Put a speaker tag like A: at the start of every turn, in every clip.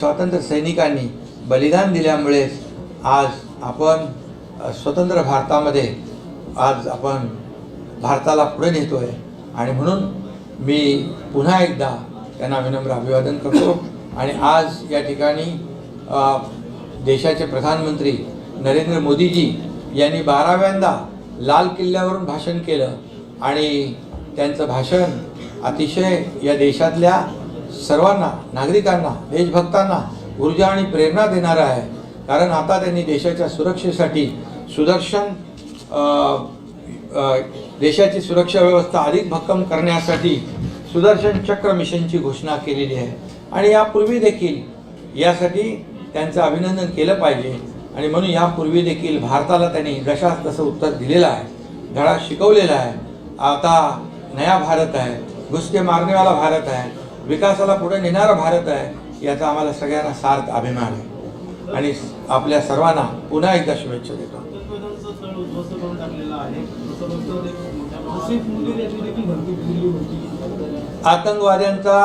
A: स्वातंत्र्य सैनिकांनी बलिदान दिल्यामुळेच आज आपण स्वतंत्र भारतामध्ये आज आपण भारताला पुढे नेतो आहे आणि म्हणून मी पुन्हा एकदा त्यांना विनम्र अभिवादन करतो. आणि आज या ठिकाणी देशाचे प्रधानमंत्री नरेंद्र मोदीजी यांनी बाराव्यांदा लाल किल्ल्यावरून भाषण केलं. आणि त्यांचं भाषण अतिशय या देशातल्या सर्वांना नागरिकांना देशभक्तांना ऊर्जा आणि प्रेरणा देणारा आहे. कारण आता त्यांनी देशाच्या सुरक्षेसाठी सुदर्शन देशाची सुरक्षा व्यवस्था अधिक भक्कम करण्यासाठी सुदर्शन चक्र मिशनची घोषणा केलेली आहे. आणि यापूर्वी देखील यासाठी त्यांचं अभिनंदन केलं पाहिजे. आणि म्हणून यापूर्वी देखील भारताला त्यांनी जशास तसं उत्तर दिलेलं आहे. धडा शिकवलेला आहे. आता नया भारत आहे. घुसके मारनेवाला भारत आहे. विकासाला पुढे नेणारा भारत आहे याचा आम्हाला सगळ्यांना सार्थ अभिमान आहे. आणि आपल्या सर्वांना पुन्हा एकदा शुभेच्छा देतो. आतंकवाद्यांचा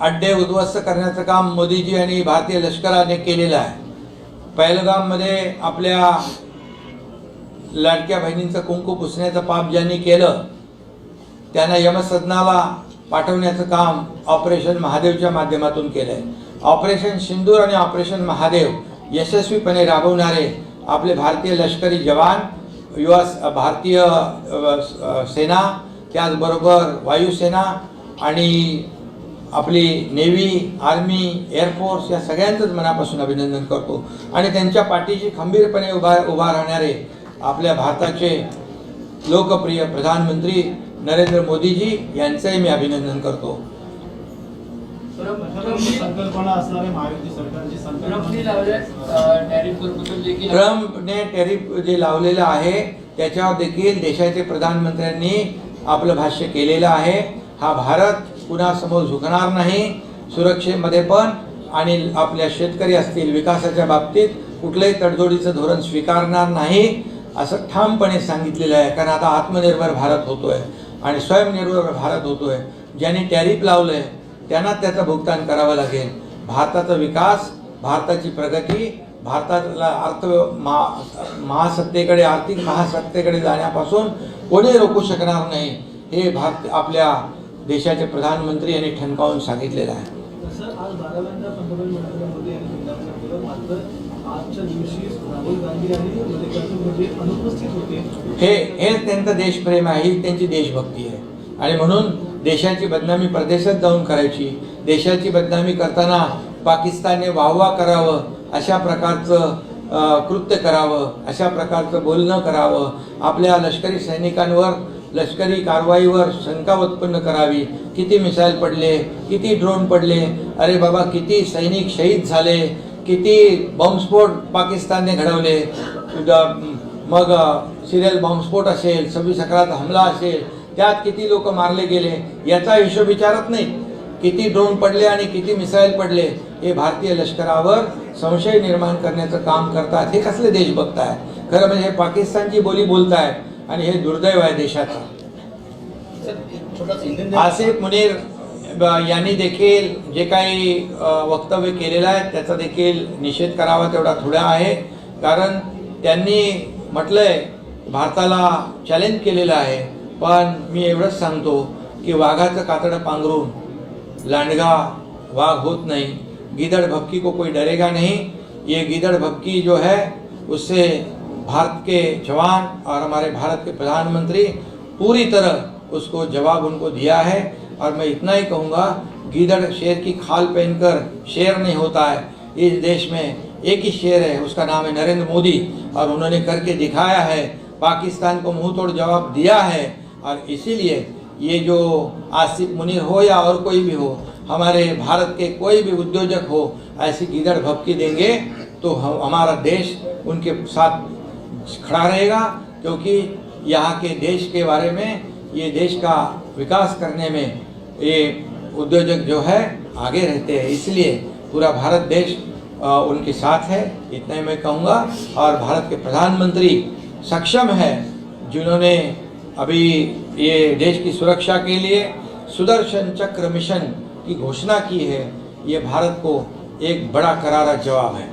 A: अड्डे उद्ध्वस्त करण्याचं काम मोदीजी आणि भारतीय लष्कराने केलेलं आहे. पहलगाममध्ये आपल्या लाडक्या बहिणींचं कुंकू पुसण्याचं पाप ज्यांनी केलं त्यांना यमसदनाला पाठवण्याचं काम ऑपरेशन महादेवच्या माध्यमातून केलं आहे ऑपरेशन सिंदूर आणि ऑपरेशन महादेव यशस्वीपणे राबवणारे आपले भारतीय लष्करी जवान युवा भारतीय सेना त्याचबरोबर वायुसेना आणि आपली नेव्ही आर्मी एअरफोर्स या सगळ्यांचंच मनापासून अभिनंदन करतो. आणि त्यांच्या पाठीशी खंबीरपणे उभा उभा राहणारे आपल्या भारताचे लोकप्रिय प्रधानमंत्री नरेंद्र मोदीजी यांचंही मी अभिनंदन करतो.
B: संकल्पना असणारे महायुती सरकारची
C: ट्रम्पनी टॅरिफ
A: जे लावलेलं आहे त्याच्यावर देखील देशाचे प्रधानमंत्र्यांनी आपलं भाष्य केलेलं आहे. हा भारत कुणासमोर झुकणार नाही सुरक्षेमध्ये पण आणि आपल्या शेतकरी असतील विकासाच्या बाबतीत कुठलंही तडजोडीचं धोरण स्वीकारणार नाही असं ठामपणे सांगितलेलं आहे. कारण आता आत्मनिर्भर भारत होतोय. आणि स्वयंनिर्भर भारत होतोय ज्यांनी टॅरिफ लावलंय त्यांना त्याचं भुगतान करावं लागेल. भारताचा विकास भारताची प्रगती भारताला अर्थ महा महासत्तेकडे आर्थिक महासत्तेकडे जाण्यापासून कोणी रोखू शकणार नाही हे भारत आपल्या देशाचे प्रधानमंत्री यांनी ठणकावून सांगितलेलं आहे
B: सर आज बाराव्यांदा पंतप्रधान नरेंद्र मोदी यांनी संध्याकाळी केलं मात्र आजच्या दिवशी राहुल गांधी आणि अनुपस्थित होते.
A: हे हेच त्यांचं देशप्रेम आहे ही त्यांची देशभक्ती आहे. आणि म्हणून देशाची बदनामी परदेशात जाऊन करायची देशाची बदनामी करताना पाकिस्तानने वाहवा करावं अशा प्रकारचं कृत्य करावं अशा प्रकारचं बोलणं करावं आपल्या लष्करी सैनिकांवर लष्करी कारवाईवर शंका उत्पन्न करावी. किती मिसाईल पडले किती ड्रोन पडले अरे बाबा किती सैनिक शहीद झाले किती बॉम्बस्फोट पाकिस्तानने घडवले? मग सिरियल बॉम्बस्फोट असेल सव्वीस अकराचा हमला असेल त्यात किती लोक मारले गेले? याचा हिशोब विचारत नाही. किती ड्रोन पडले आणि किती मिसाईल पडले हे भारतीय लष्करावर संशय निर्माण करण्याचं काम करतात. हे कसले देशभक्त आहे खरं म्हणजे हे पाकिस्तानची बोली बोलतायत आणि हे दुर्दैव आहे देशाचं. आसिफ मुनीर यांनी देखील जे काही वक्तव्य केलेलं आहे त्याचा देखील निषेध करावा तेवढा थोडा आहे. कारण त्यांनी म्हटलंय भारताला चॅलेंज केलेलं आहे. पण मी एवढंच सांगतो की वाघाचं कातडं पांघरून लांडगा वाघ होत नहीं. गीदड़ भक्की को कोई डरेगा नहीं. ये गीदड़ भक्की जो है उससे भारत के जवान और हमारे भारत के प्रधानमंत्री पूरी तरह उसको जवाब उनको दिया है। और मैं इतना ही कहूँगा, गीदड़ शेर की खाल पहनकर शेर नहीं होता है। इस देश में एक ही शेर है, उसका नाम है नरेंद्र मोदी। और उन्होंने करके दिखाया है, पाकिस्तान को मुँह तोड़ जवाब दिया है। और इसीलिए ये जो आसिफ मुनीर हो या और कोई भी हो, हमारे भारत के कोई भी उद्योजक हो, ऐसी गीदड़ भपकी देंगे तो हम, हमारा देश उनके साथ खड़ा रहेगा। क्योंकि यहाँ के देश के बारे में ये देश का विकास करने में ये उद्योजक जो है, आगे रहते हैं। इसलिए पूरा भारत देश उनके साथ है, इतना ही मैं कहूँगा। और भारत के प्रधानमंत्री सक्षम है, जिन्होंने अभी ये देश की सुरक्षा के लिए सुदर्शन चक्र मिशन की घोषणा की है। ये भारत को एक बड़ा करारा जवाब है।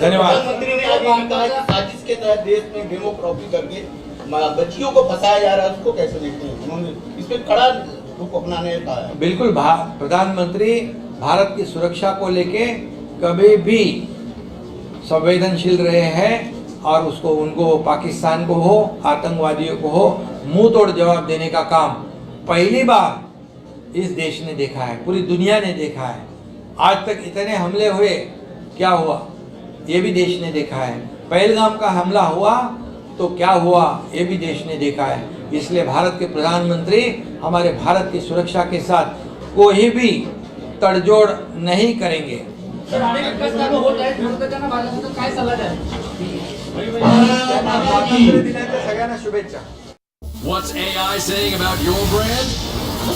A: धन्यवाद।
D: प्रधानमंत्री ने आज कहा साजिश के तहत देश में डेमो करके बच्चियों को फंसाया जा रहा है उसको कैसे देखते हैं? उन्होंने इस पे कड़ा रुख अपनाने का
A: बिल्कुल भा, प्रधानमंत्री भारत की सुरक्षा को लेके कभी भी संवेदनशील रहे हैं और उसको उनको पाकिस्तान को हो आतंकवादियों को हो मुँह तोड़ जवाब देने का काम पहली बार इस देश ने देखा है पूरी दुनिया ने देखा है। आज तक इतने हमले हुए क्या हुआ? ये भी देश ने देखा है। पहलगाम का हमला हुआ तो क्या हुआ ये भी देश ने देखा है इसलिए भारत के प्रधानमंत्री हमारे भारत की सुरक्षा के साथ कोई भी तड़जोड़ नहीं करेंगे
E: What's AI saying about your brand?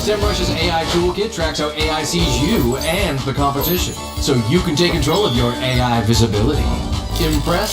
E: SEMrush's AI toolkit tracks how AI sees you and the competition, so you can take control of your AI visibility. Impressed?